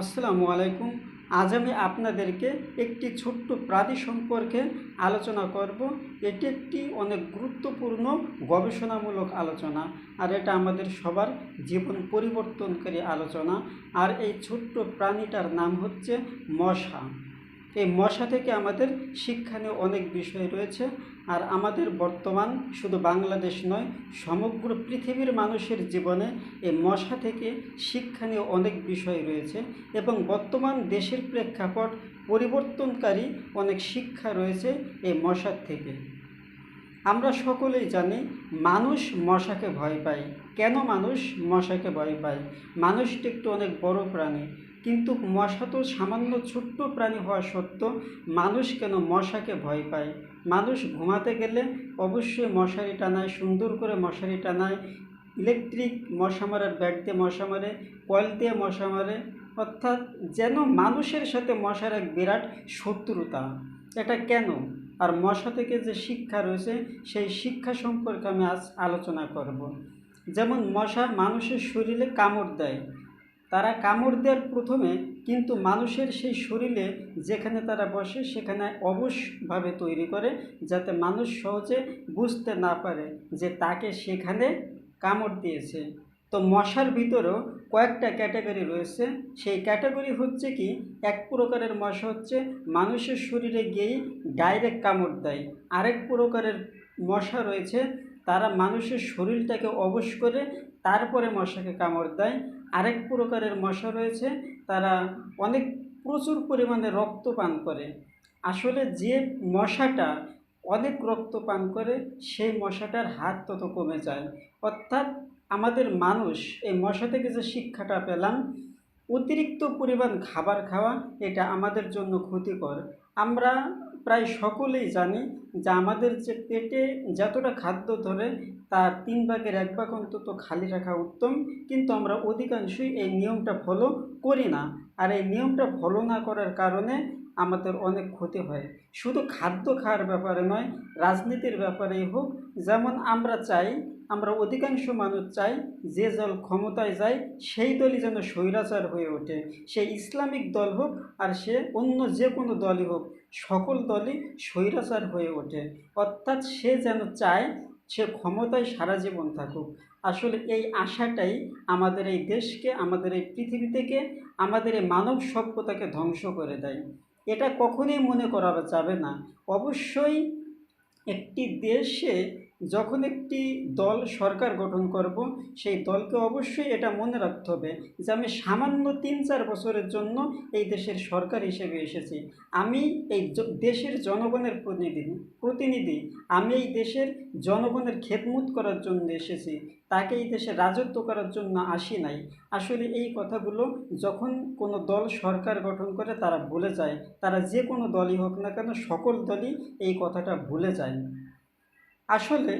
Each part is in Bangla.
আসসালামু আলাইকুম। আজ আমি আপনাদেরকে একটি ছোট্ট প্রাণী সম্পর্কে আলোচনা করব। এটি একটি অনেক গুরুত্বপূর্ণ, গবেষণামূলক আলোচনা, আর এটা আমাদের সবার জীবন পরিবর্তনকারী আলোচনা। আর এই ছোট্ট প্রাণীটার নাম হচ্ছে মশা। এই মশা থেকে আমাদের শিক্ষণীয় অনেক বিষয় রয়েছে। আর আমাদের বর্তমান শুধু বাংলাদেশ নয়, সমগ্র পৃথিবীর মানুষের জীবনে এই মশা থেকে শিক্ষণীয় অনেক বিষয় রয়েছে এবং বর্তমান দেশের প্রেক্ষাপট পরিবর্তনকারী অনেক শিক্ষা রয়েছে এই মশার থেকে। আমরা সকলেই জানি, মানুষ মশাকে ভয় পায়। কেন মানুষ মশাকে ভয় পায়? মানুষটি একটু অনেক বড় প্রাণী। কিন্তু মশা তো সামান্য ছোট্ট প্রাণী হওয়া সত্ত্বেও মানুষ কেন মশাকে ভয় পায়? মানুষ ঘুমাতে গেলে অবশ্যই মশারি টানায়, সুন্দর করে মশারি টানায়, ইলেকট্রিক মশা মারার ব্যাট দিয়ে মশা মারে, কয়েল দিয়ে মশা মারে, অর্থাৎ যেন মানুষের সাথে মশার এক বিরাট শত্রুতা। এটা কেন? আর মশা থেকে যে শিক্ষা রয়েছে, সেই শিক্ষা সম্পর্কে আমি আজ আলোচনা করব। যেমন মশা মানুষের শরীরে কামড় দেয় তারা কামড় দেওয়ার প্রথমে কিন্তু মানুষের সেই শরীরে যেখানে তারা বসে সেখানে অবশভাবে তৈরি করে যাতে মানুষ সহজে বুঝতে না পারে যে তাকে সেখানে কামড় দিয়েছে। তো মশার ভিতরেও কয়েকটা ক্যাটাগরি রয়েছে। সেই ক্যাটাগরি হচ্ছে কি, এক প্রকারের মশা হচ্ছে মানুষের শরীরে গিয়েই ডাইরেক্ট কামড় দেয়। আরেক প্রকারের মশা রয়েছে, তারা মানুষের শরীরটাকে অবশ করে তারপরে মশাকে কামড় দেয়। আরেক প্রকারের মশা রয়েছে, তারা অনেক প্রচুর পরিমাণে রক্ত পান করে। আসলে যে মশাটা অনেক রক্ত পান করে, সেই মশাটার হাত তত কমে যায়। অর্থাৎ আমাদের মানুষ এই মশা থেকে যে শিক্ষাটা পেলাম অতিরিক্ত পরিমাণ খাবার খাওয়া এটা আমাদের জন্য ক্ষতিকর। আমরা প্রায় সকলেই জানি যে আমাদের যে পেটে যতটা খাদ্য ধরে তার তিন ভাগের এক ভাগ অন্তত খালি রাখা উত্তম, কিন্তু আমরা অধিকাংশই এই নিয়মটা ফলো করি না। আর এই নিয়মটা ফলো না করার কারণে আমাদের অনেক ক্ষতি হয়। শুধু খাদ্য খাওয়ার ব্যাপারে নয়, রাজনীতির ব্যাপারেই হোক, যেমন আমরা চাই, আমরা অধিকাংশ মানুষ চাই যে দল ক্ষমতায় যায়, সেই দলই যেন স্বৈরাচার হয়ে ওঠে। সে ইসলামিক দল হোক আর সে অন্য যে কোনো দলই হোক, সকল দলই স্বৈরাচার হয়ে ওঠে। অর্থাৎ সে যেন চায়, সে ক্ষমতায় সারা জীবন থাকুক। আসলে এই আশাটাই আমাদের এই দেশকে, আমাদের এই পৃথিবী থেকে, আমাদের এই মানব সভ্যতাকে ধ্বংস করে দেয়। এটা কখনোই মনে করা যাবে না। অবশ্যই একটি দেশে যখন একটি দল সরকার গঠন করব, সেই দলকে অবশ্যই এটা মনে রাখতে হবে যে আমি সামান্য তিন চার বছরের জন্য এই দেশের সরকার হিসেবে এসেছি। আমি এই দেশের জনগণের প্রতিনিধি প্রতিনিধি। আমি এই দেশের জনগণের খেদমত করার জন্য এসেছি। তাকে এই দেশে রাজত্ব করার জন্য আসি নাই। আসলে এই কথাগুলো যখন কোনো দল সরকার গঠন করে, তারা ভুলে যায়। তারা যে কোনো দলই হোক না কেন, সকল দলই এই কথাটা ভুলে যায়। আসলে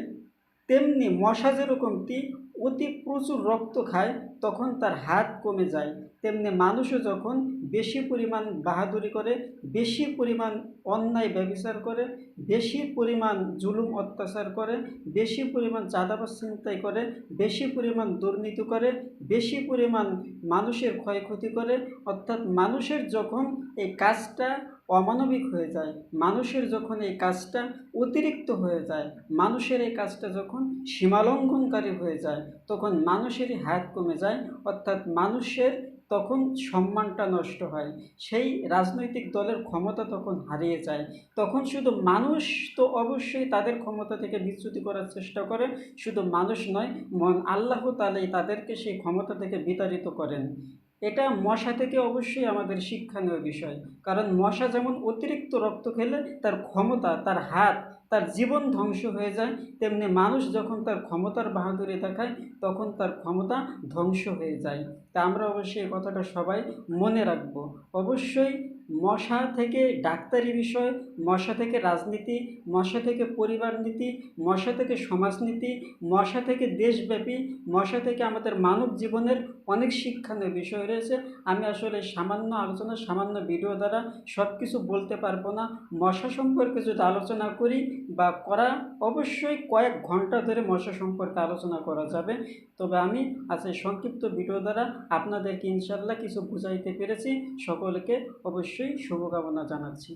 তেমনি মশা যেরকম যেরকমটি অতি প্রচুর রক্ত খায়, তখন তার হাত কমে যায়। তেমনি মানুষও যখন বেশি পরিমাণ বাহাদুরি করে, বেশি পরিমাণ অন্যায় ব্যবচার করে, বেশি পরিমাণ জুলুম অত্যাচার করে, বেশি পরিমাণ চাঁদাবাজ চিন্তাই করে, বেশি পরিমাণ দুর্নীতি করে, বেশি পরিমাণ মানুষের ক্ষয়ক্ষতি করে, অর্থাৎ মানুষের যখন এই কাজটা অমানবিক হয়ে যায়। মানুষের যখন এই কাজটা অতিরিক্ত হয়ে যায়, মানুষের এই কাজটা যখন সীমালঙ্ঘনকারী হয়ে যায়, তখন মানুষেরই হাত কমে যায়, অর্থাৎ মানুষের তখন সম্মানটা নষ্ট হয়। সেই রাজনৈতিক দলের ক্ষমতা তখন হারিয়ে যায়। তখন শুধু মানুষ তো অবশ্যই তাদের ক্ষমতা থেকে বিচ্যুতি করার চেষ্টা করে, শুধু মানুষ নয় মন আল্লাহ তালেই তাদেরকে সেই ক্ষমতা থেকে বিতাড়িত করেন। এটা মশা থেকে অবশ্যই আমাদের শিক্ষা শিক্ষণীয় বিষয়। কারণ মশা যেমন অতিরিক্ত রক্ত খেলে তার ক্ষমতা, তার হাত, তার জীবন ধ্বংস হয়ে যায়, তেমনি মানুষ যখন তার ক্ষমতার বাহাদুরে দেখায় তখন তার ক্ষমতা ধ্বংস হয়ে যায়। তা আমরা অবশ্যই এই কথাটা সবাই মনে রাখব। অবশ্যই মশা থেকে ডাক্তারি বিষয়, মশা থেকে রাজনীতি, মশা থেকে পরিবার নীতি, মশা থেকে সমাজনীতি, মশা থেকে দেশব্যাপী, মশা থেকে আমাদের মানব জীবনের অনেক শিক্ষণীয় বিষয় রয়েছে। আমি আসলে সামান্য আলোচনা, সামান্য ভিডিও দ্বারা সব কিছু বলতে পারব না। মশা সম্পর্কে যদি আলোচনা করি বা করা, অবশ্যই কয়েক ঘণ্টা ধরে মশা সম্পর্কে আলোচনা করা যাবে। তবে আমি আজকে সংক্ষিপ্ত ভিডিও দ্বারা আপনাদেরকে ইনশাল্লাহ কিছু বুঝাইতে পেরেছি। সকলকে অবশ্যই শুভকামনা জানাচ্ছি।